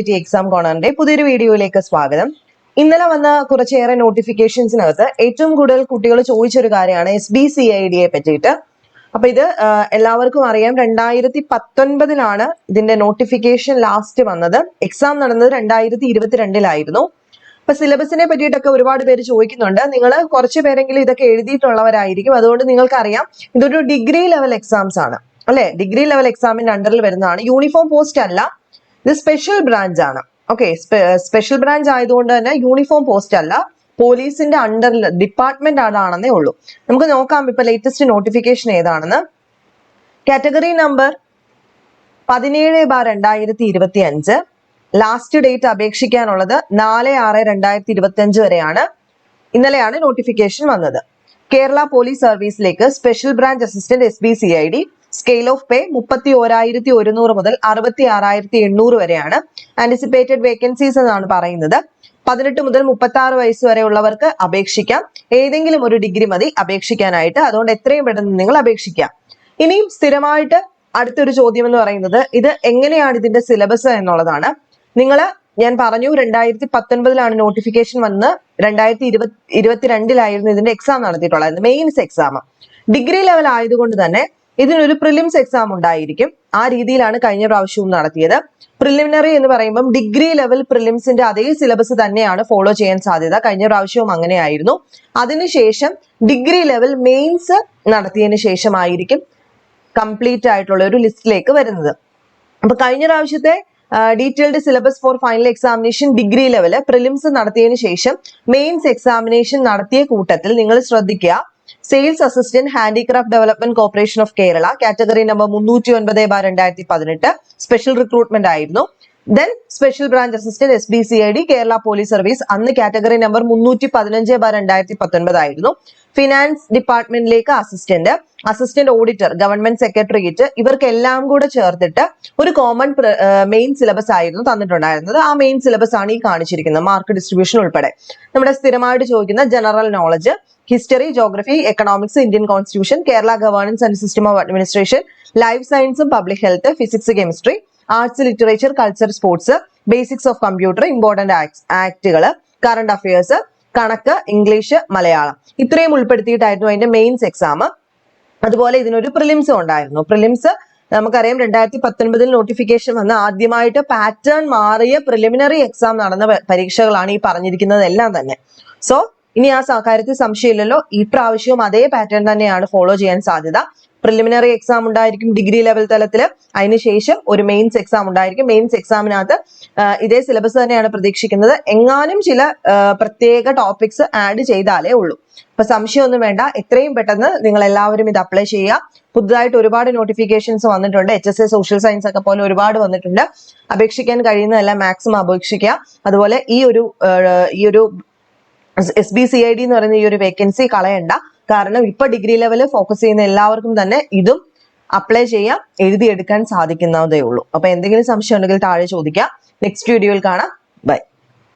Exam കോണറിന്റെ പുതിയൊരു വീഡിയോയിലേക്ക് സ്വാഗതം. ഇന്നലെ വന്ന കുറച്ചേറെ നോട്ടിഫിക്കേഷൻസിനകത്ത് ഏറ്റവും കൂടുതൽ കുട്ടികൾ ചോദിച്ചൊരു കാര്യമാണ് എസ് ബി സി ഐ ഡിയെ പറ്റിയിട്ട്. അപ്പൊ ഇത് എല്ലാവർക്കും അറിയാം രണ്ടായിരത്തി പത്തൊൻപതിലാണ് ഇതിന്റെ നോട്ടിഫിക്കേഷൻ ലാസ്റ്റ് വന്നത്. എക്സാം നടന്നത് രണ്ടായിരത്തി ഇരുപത്തിരണ്ടിലായിരുന്നു അപ്പൊ സിലബസിനെ പറ്റിയിട്ടൊക്കെ ഒരുപാട് പേര് ചോദിക്കുന്നുണ്ട്. നിങ്ങൾ കുറച്ച് പേരെങ്കിലും ഇതൊക്കെ എഴുതിയിട്ടുള്ളവരായിരിക്കും. അതുകൊണ്ട് നിങ്ങൾക്കറിയാം ഇതൊരു ഡിഗ്രി ലെവൽ എക്സാംസ് ആണ്. അല്ലെ? ഡിഗ്രി ലെവൽ എക്സാമിന്റെ അണ്ടറിൽ വരുന്നതാണ്. യൂണിഫോം പോസ്റ്റ് അല്ല. ഇത് സ്പെഷ്യൽ ബ്രാഞ്ച് ആണ്. ഓക്കെ സ്പെഷ്യൽ ബ്രാഞ്ച് ആയതുകൊണ്ട് തന്നെ യൂണിഫോം പോസ്റ്റ് അല്ല പോലീസിന്റെ അണ്ടറിൽ ഡിപ്പാർട്ട്മെന്റ് അതാണെന്നേ ഉള്ളൂ. നമുക്ക് നോക്കാം ഇപ്പൊ ലേറ്റസ്റ്റ് നോട്ടിഫിക്കേഷൻ ഏതാണെന്ന്. കാറ്റഗറി നമ്പർ പതിനേഴ് ബാർ രണ്ടായിരത്തി ഇരുപത്തി അഞ്ച് ലാസ്റ്റ് ഡേറ്റ് അപേക്ഷിക്കാനുള്ളത് നാല് ആറ് രണ്ടായിരത്തി ഇരുപത്തി അഞ്ച് വരെയാണ് ഇന്നലെയാണ് നോട്ടിഫിക്കേഷൻ വന്നത്. Kerala police സർവീസിലേക്ക് special branch assistant S B C I D scale of pay മുപ്പത്തി ഓരായിരത്തി ഒരുന്നൂറ് മുതൽ അറുപത്തി ആറായിരത്തി എണ്ണൂറ് വരെയാണ്. ആന്റിസിപ്പേറ്റഡ് വേക്കൻസീസ് എന്നാണ് പറയുന്നത്. പതിനെട്ട് മുതൽ മുപ്പത്തി ആറ് വയസ്സ് വരെ ഉള്ളവർക്ക് അപേക്ഷിക്കാം. ഏതെങ്കിലും ഒരു ഡിഗ്രി മതി അപേക്ഷിക്കാനായിട്ട്. അതുകൊണ്ട് എത്രയും പെട്ടെന്ന് നിങ്ങൾ അപേക്ഷിക്കാം. ഇനിയും സ്ഥിരമായിട്ട് അടുത്തൊരു ചോദ്യം എന്ന് പറയുന്നത് ഇത് എങ്ങനെയാണ് ഇതിന്റെ സിലബസ് എന്നുള്ളതാണ്. നിങ്ങൾ ഞാൻ പറഞ്ഞു രണ്ടായിരത്തി പത്തൊൻപതിലാണ് നോട്ടിഫിക്കേഷൻ വന്ന് രണ്ടായിരത്തി ഇരുപത്തി ഇരുപത്തിരണ്ടിലായിരുന്നു ഇതിന്റെ എക്സാം നടത്തിയിട്ടുള്ളത്. മെയിൻസ് എക്സാം ഡിഗ്രി ലെവൽ ആയതുകൊണ്ട് തന്നെ ഇതിനൊരു പ്രിലിംസ് എക്സാം ഉണ്ടായിരിക്കും. ആ രീതിയിലാണ് കഴിഞ്ഞ പ്രാവശ്യവും നടത്തിയത്. പ്രിലിമിനറി എന്ന് പറയുമ്പം ഡിഗ്രി ലെവൽ പ്രിലിംസിന്റെ അതേ സിലബസ് തന്നെയാണ് ഫോളോ ചെയ്യാൻ സാധ്യത. കഴിഞ്ഞ പ്രാവശ്യവും അങ്ങനെയായിരുന്നു. അതിനുശേഷം ഡിഗ്രി ലെവൽ മെയിൻസ് നടത്തിയതിന് ശേഷമായിരിക്കും കംപ്ലീറ്റ് ആയിട്ടുള്ള ഒരു ലിസ്റ്റിലേക്ക് വരുന്നത്. അപ്പൊ കഴിഞ്ഞ പ്രാവശ്യത്തെ detailed syllabus for final examination degree level prelims നടത്തിയതിനു ശേഷം മെയിൻസ് എക്സാമിനേഷൻ നടത്തിയ കൂട്ടത്തിൽ നിങ്ങൾ ശ്രദ്ധിക്കുക. Sales assistant handicraft development corporation of Kerala category number മുന്നൂറ്റി ഒൻപത് ബാർ രണ്ടായിരത്തി പതിനെട്ട് സ്പെഷ്യൽ റിക്രൂട്ട്മെന്റ് ആയിരുന്നു. Then special branch assistant S B C I D Kerala police service അന്ന് കാറ്റഗറി നമ്പർ മുന്നൂറ്റി പതിനഞ്ച് ബാർ രണ്ടായിരത്തി പത്തൊൻപത് ആയിരുന്നു finance ഡിപ്പാർട്ട്മെന്റിലേക്ക് assistant assistant auditor government secretariat ഇവർക്കെല്ലാം കൂടെ ചേർത്തിട്ട് ഒരു കോമൺ മെയിൻ സിലബസ് ആയിരുന്നു തന്നിട്ടുണ്ടായിരുന്നത്. ആ മെയിൻ സിലബസ് ആണ് ഈ കാണിച്ചിരിക്കുന്നത് മാർക്ക് ഡിസ്ട്രിബ്യൂഷൻ ഉൾപ്പെടെ. നമ്മുടെ സ്ഥിരമായിട്ട് ചോദിക്കുന്ന general knowledge history geography economics Indian constitution Kerala governance and system of administration life സയൻസും public health physics chemistry arts literature culture sports basics of computer important ആക്ടുകൾ current affairs കണക്ക് English Malayalam. ഇത്രയും ഉൾപ്പെടുത്തിയിട്ടായിരുന്നു അതിന്റെ mains exam അതുപോലെ ഇതിനൊരു prelims ഉണ്ടായിരുന്നു. Prelims നമുക്കറിയാം രണ്ടായിരത്തി പത്തൊൻപതിൽ നോട്ടിഫിക്കേഷൻ വന്ന് ആദ്യമായിട്ട് പാറ്റേൺ മാറിയ പ്രിലിമിനറി എക്സാം നടന്ന പരീക്ഷകളാണ് ഈ പറഞ്ഞിരിക്കുന്നത് എല്ലാം തന്നെ. സോ ഇനി ആ കാര്യത്തിൽ സംശയമില്ലല്ലോ. ഈ പ്രാവശ്യവും അതേ പാറ്റേൺ തന്നെയാണ് ഫോളോ ചെയ്യാൻ സാധ്യത. പ്രിലിമിനറി എക്സാം ഉണ്ടായിരിക്കും ഡിഗ്രി ലെവൽ തലത്തിൽ അതിനുശേഷം ഒരു മെയിൻസ് എക്സാം ഉണ്ടായിരിക്കും. മെയിൻസ് എക്സാമിനകത്ത് ഇതേ സിലബസ് തന്നെയാണ് പ്രതീക്ഷിക്കുന്നത്. എങ്ങാനും ചില പ്രത്യേക ടോപ്പിക്സ് ആഡ് ചെയ്താലേ ഉള്ളൂ. അപ്പൊ സംശയമൊന്നും വേണ്ട. എത്രയും പെട്ടെന്ന് നിങ്ങൾ എല്ലാവരും ഇത് അപ്ലൈ ചെയ്യുക. പുതുതായിട്ട് ഒരുപാട് നോട്ടിഫിക്കേഷൻസ് വന്നിട്ടുണ്ട്. H S A social science ഒക്കെ പോലെ ഒരുപാട് വന്നിട്ടുണ്ട്. അപേക്ഷിക്കാൻ കഴിയുന്നതെല്ലാം മാക്സിമം അപേക്ഷിക്കുക. അതുപോലെ ഈ ഒരു ഈ ഒരു S B C I D എന്ന് പറയുന്ന ഈ ഒരു വേക്കൻസി കളയണ്ട. കാരണം ഇപ്പൊ ഡിഗ്രി ലെവലിൽ ഫോക്കസ് ചെയ്യുന്ന എല്ലാവർക്കും തന്നെ ഇതും അപ്ലൈ ചെയ്യാം എഴുതിയെടുക്കാൻ സാധിക്കുന്നതേ ഉള്ളൂ. അപ്പൊ എന്തെങ്കിലും സംശയം ഉണ്ടെങ്കിൽ താഴെ ചോദിക്കാം. നെക്സ്റ്റ് വീഡിയോയിൽ കാണാം. ബൈ